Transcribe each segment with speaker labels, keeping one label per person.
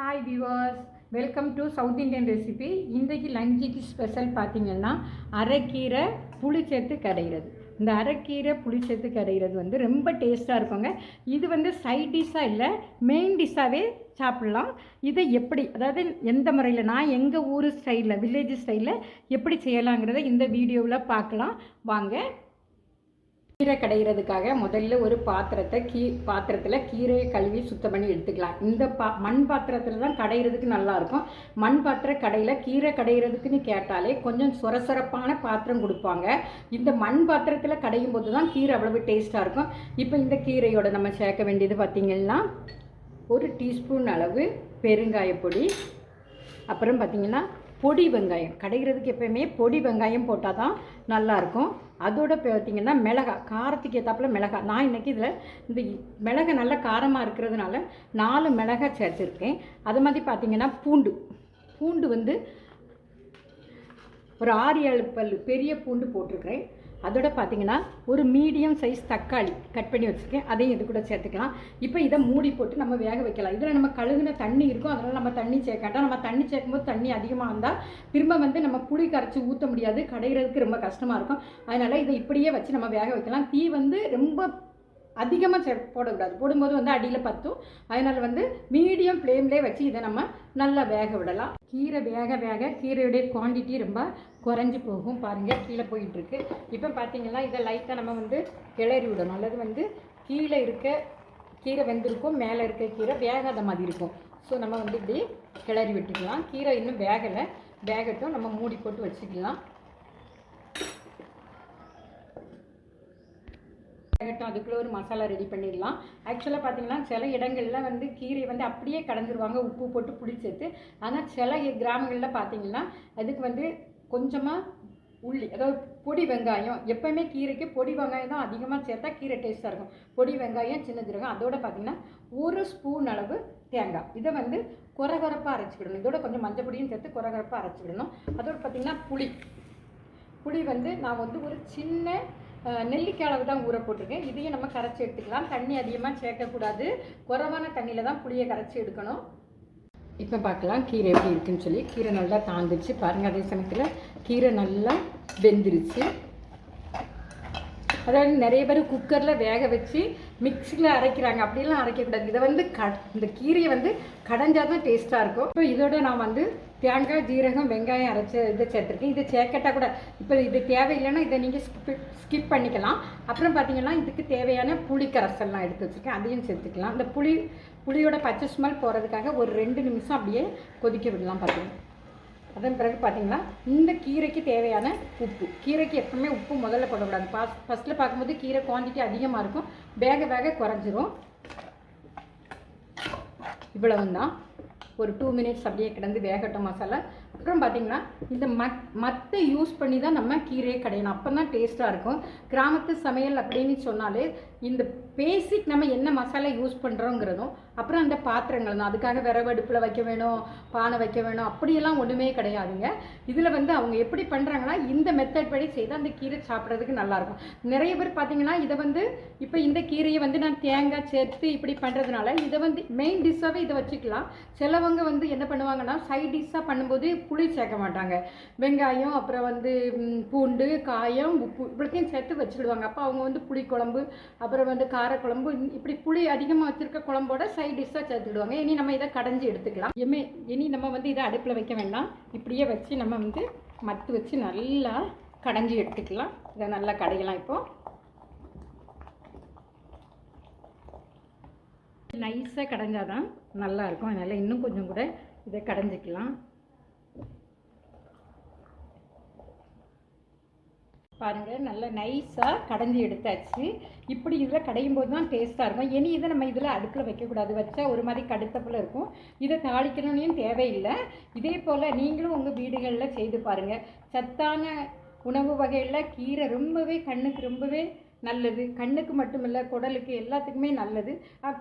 Speaker 1: Hi viewers welcome to south Indian recipe இன்றைக்கு லஞ்சுக்கு special பார்த்தீங்கன்னா அரைக்கீரை புளி சேர்த்து கடைகிறது இந்த அரைக்கீரை புளி சேர்த்து கடைகிறது வந்து ரொம்ப டேஸ்ட்டாக இருக்குங்க. இது வந்து சைட் டிஷ்ஷாக இல்லை மெயின் டிஷ்ஷாகவே சாப்பிட்லாம். இதை எப்படி அதாவது எந்த முறையில் நான் எங்கள் ஊர் ஸ்டைலில் வில்லேஜ் ஸ்டைலில் எப்படி செய்யலாங்கிறத இந்த வீடியோவில் பார்க்கலாம். வாங்க கீரை கடைகிறதுக்காக முதல்ல ஒரு பாத்திரத்தை கீ பாத்திரத்தில் கீரையை கழுவி சுத்தம் பண்ணி எடுத்துக்கலாம். இந்த பா மண் பாத்திரத்தில் தான் கடைகிறதுக்கு நல்லாயிருக்கும் மண் பாத்திர கடையில் கீரை கடைகிறதுக்குன்னு கேட்டாலே கொஞ்சம் சொரசொரப்பான பாத்திரம் கொடுப்பாங்க. இந்த மண் பாத்திரத்தில் கடையும் போது தான் கீரை அவ்வளவு டேஸ்ட்டாக இருக்கும். இப்போ இந்த கீரையோட நம்ம சேர்க்க வேண்டியது பார்த்திங்கன்னா ஒரு டீஸ்பூன் அளவு பெருங்காயப்பொடி அப்புறம் பார்த்திங்கன்னா பொடி வெங்காயம். கடைகிறதுக்கு எப்பயுமே பொடி வெங்காயம் போட்டால் தான் நல்லாயிருக்கும் அதோட பார்த்தீங்கன்னா மிளகா காரத்துக்கு ஏற்றாப்புல மிளகா. நான் இன்றைக்கி இதில் இந்த மிளகா நல்லா காரமாக இருக்கிறதுனால நாலு மிளகா சேர்த்துருக்கேன். அது மாதிரி பார்த்திங்கன்னா பூண்டு. பூண்டு வந்து ஒரு ஆறு ஏழு பல் பெரிய பூண்டு போட்டிருக்கிறேன். அதோட பார்த்தீங்கன்னா ஒரு மீடியம் சைஸ் தக்காளி கட் பண்ணி வச்சுருக்கேன். அதையும் இது கூட சேர்த்துக்கலாம். இப்போ இதை மூடி போட்டு நம்ம வேக வைக்கலாம். இதில் நம்ம கழுகுன தண்ணி இருக்கும் அதனால் நம்ம தண்ணி சேர்க்காட்டோம் நம்ம தண்ணி சேர்க்கும்போது தண்ணி அதிகமாக இருந்தால் திரும்ப வந்து நம்ம புளி கரைச்சி ஊற்ற முடியாது. கடைகிறதுக்கு ரொம்ப கஷ்டமாக இருக்கும். அதனால் இதை இப்படியே வச்சு நம்ம வேக வைக்கலாம். தீ வந்து ரொம்ப அதிகமாக செ போடக்கூடாது. போடும்போது வந்து அடியில் பற்றும் அதனால் வந்து மீடியம் ஃப்ளேம்லேயே வச்சு இதை நம்ம நல்லா வேக விடலாம். கீரை வேக வேக கீரையுடைய குவான்டிட்டி ரொம்ப குறைஞ்சி போகும். பாருங்கள் கீழே போயிட்டுருக்கு. இப்போ பார்த்தீங்கன்னா இதை லைட்டாக நம்ம வந்து கிளறி விடணும். அல்லது வந்து கீழே இருக்க கீரை வெந்திருக்கும் மேலே இருக்க கீரை வேகாத மாதிரி இருக்கும். ஸோ நம்ம வந்து இப்படி கிளறி விட்டுக்கலாம். கீரை இன்னும் வேகலை. வேகட்டும் நம்ம மூடி போட்டு வச்சுக்கலாம். ஆகட்டும் அதுக்குள்ளே ஒரு மசாலா ரெடி பண்ணிடலாம். ஆக்சுவலாக பார்த்தீங்கன்னா சில இடங்களில் வந்து கீரை வந்து அப்படியே கலந்துருவாங்க உப்பு போட்டு புளி சேர்த்து. ஆனால் சில கிராமங்களில் பார்த்தீங்கன்னா அதுக்கு வந்து கொஞ்சமாக உள்ளி அதாவது பொடி வெங்காயம் எப்போயுமே கீரைக்கு பொடி வெங்காயம் தான் அதிகமாக சேர்த்தா கீரை டேஸ்ட்டாக இருக்கும். பொடி வெங்காயம் சின்ன ஜீரகம் அதோட பார்த்தீங்கன்னா ஒரு ஸ்பூன் அளவு தேங்காய். இதை வந்து குறகுறப்பாக அரைச்சிக்கிடணும் இதோட கொஞ்சம் மஞ்சள் பொடியும் சேர்த்து குறகுறப்பாக அரைச்சிக்கிடணும் அதோட பார்த்தீங்கன்னா புளி. புளி வந்து நான் வந்து ஒரு சின்ன நெல்லிக்காய் அளவு தான் ஊற போட்டிருக்கேன். இதையும் நம்ம கரைச்சி எடுத்துக்கலாம். தண்ணி அதிகமாக சேர்க்கக்கூடாது. குறைவான தண்ணியில் தான் புளியை கரைச்சி எடுக்கணும். இப்போ பார்க்கலாம் கீரை எப்படி இருக்குன்னு சொல்லி. கீரை நல்லா தாந்துச்சு பாருங்கள் அதே சமயத்தில் கீரை நல்லா வெந்துருச்சு. அதாவது நிறைய பேர் குக்கரில் வேக வச்சு மிக்சியில் அரைக்கிறாங்க. அப்படிலாம் அரைக்கக்கூடாது. இதை வந்து க இந்த கீரையை வந்து கடைஞ்சால் தான் டேஸ்ட்டாக இருக்கும். இப்போ இதோட நான் வந்து தேங்காய் ஜீரகம் வெங்காயம் அரைச்ச இதை சேர்த்துருக்கேன். இதை சேர்க்கட்டா கூட இப்போ இது தேவையில்லைன்னா இதை நீங்கள் ஸ்கிப் ஸ்கிப் பண்ணிக்கலாம். அப்புறம் பார்த்தீங்கன்னா இதுக்கு தேவையான புளி கரைசல்லாம் எடுத்து வச்சுருக்கேன். அதையும் சேர்த்துக்கலாம். இந்த புளி புளியோட பச்சை ஸ்மெல் போகிறதுக்காக ஒரு ரெண்டு நிமிஷம் அப்படியே கொதிக்க விடலாம் பார்த்தீங்கன்னா அதன் பிறகு பார்த்தீங்கன்னா இந்த கீரைக்கு தேவையான உப்பு. கீரைக்கு எப்பவுமே உப்பு முதல்ல போடக்கூடாது. பாஸ் ஃபஸ்ட்டில் பார்க்கும்போது கீரை குவான்டிட்டி அதிகமாக இருக்கும். வேக வேக குறைஞ்சிரும். இவ்வளவு தான் ஒரு டூ மினிட்ஸ் அப்படியே கிடந்து வேகட்டும் மசாலா. அப்புறம் பார்த்திங்கன்னா இந்த மத் மத்தை யூஸ் பண்ணி தான் நம்ம கீரையை கடையணும். அப்போ தான் டேஸ்ட்டாக இருக்கும். கிராமத்து சமையல் அப்படின்னு சொன்னாலே இந்த பேசிக் நம்ம என்ன மசாலா யூஸ் பண்ணுறோங்கிறதும் அப்புறம் அந்த பாத்திரங்கள் தான். அதுக்காக அடுப்பில் வைக்க வேணும் பானை வைக்க வேணும் அப்படியெல்லாம் ஒன்றுமே கிடையாதுங்க. இதில் வந்து அவங்க எப்படி பண்ணுறாங்கன்னா இந்த மெத்தட் படி செய்து அந்த கீரை சாப்பிட்றதுக்கு நல்லாயிருக்கும் நிறைய பேர் பார்த்தீங்கன்னா இதை வந்து இப்போ இந்த கீரையை வந்து நான் தேங்காய் சேர்த்து இப்படி பண்ணுறதுனால இதை வந்து மெயின் டிஷ்ஷாகவே இதை வச்சுக்கலாம். சிலவங்க வந்து என்ன பண்ணுவாங்கன்னா சைட் டிஷ்ஷாக பண்ணும்போது புளி சேர்க்க மாட்டாங்க. வெங்காயம் அப்புறம் வந்து பூண்டு காயம் உப்பு இவ்வளோத்தையும் சேர்த்து வச்சுடுவாங்க அப்போ அவங்க வந்து புளி குழம்பு அப்புறம் வந்து காரக்குழம்பு இப்படி புளி அதிகமாக வச்சுருக்க குழம்போட சைட் டிஷ்ஷாக சேர்த்துடுவாங்க இனி நம்ம இதை கடைஞ்சி எடுத்துக்கலாம். எமே இனி நம்ம வந்து இதை அடுப்பில் வைக்க வேண்டாம். இப்படியே வச்சு நம்ம வந்து மத்து வச்சு நல்லா கடைஞ்சி எடுத்துக்கலாம். இதை நல்லா கடையலாம் இப்போது நைஸாக கடைஞ்சாதான் நல்லாயிருக்கும் அதனால் இன்னும் கொஞ்சம் கூட இதை கடைஞ்சிக்கலாம். பாருங்கள் நல்லா நைஸாக கடைஞ்சி எடுத்தாச்சு. இப்படி இதில் கடையும் போது தான் டேஸ்ட்டாக இருக்கும். இனி இதை நம்ம இதில் அடுப்பில் வைக்கக்கூடாது. வச்சா ஒரு மாதிரி கடுத்தப்பில் இருக்கும். இதை தாளிக்கணும்னு தேவையில்லை. இதே போல் நீங்களும் உங்கள் வீடுகளில் செய்து பாருங்கள் சத்தான உணவு வகையில் கீரை ரொம்பவே கண்ணுக்கு ரொம்பவே நல்லது. கண்ணுக்கு மட்டும் இல்லை குடலுக்கு எல்லாத்துக்குமே நல்லது.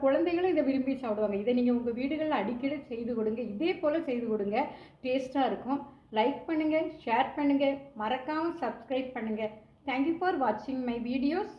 Speaker 1: குழந்தைகளும் இதை விரும்பி சாப்பிடுவாங்க. இதை நீங்கள் உங்கள் வீடுகளில் அடிக்கடி செய்து கொடுங்க. இதே போல் செய்து கொடுங்க. டேஸ்ட்டாக இருக்கும். லைக் பண்ணுங்கள் ஷேர் பண்ணுங்கள் மறக்காமல் சப்ஸ்கிரைப் பண்ணுங்கள் தேங்க்யூ ஃபார் வாட்சிங் மை வீடியோஸ்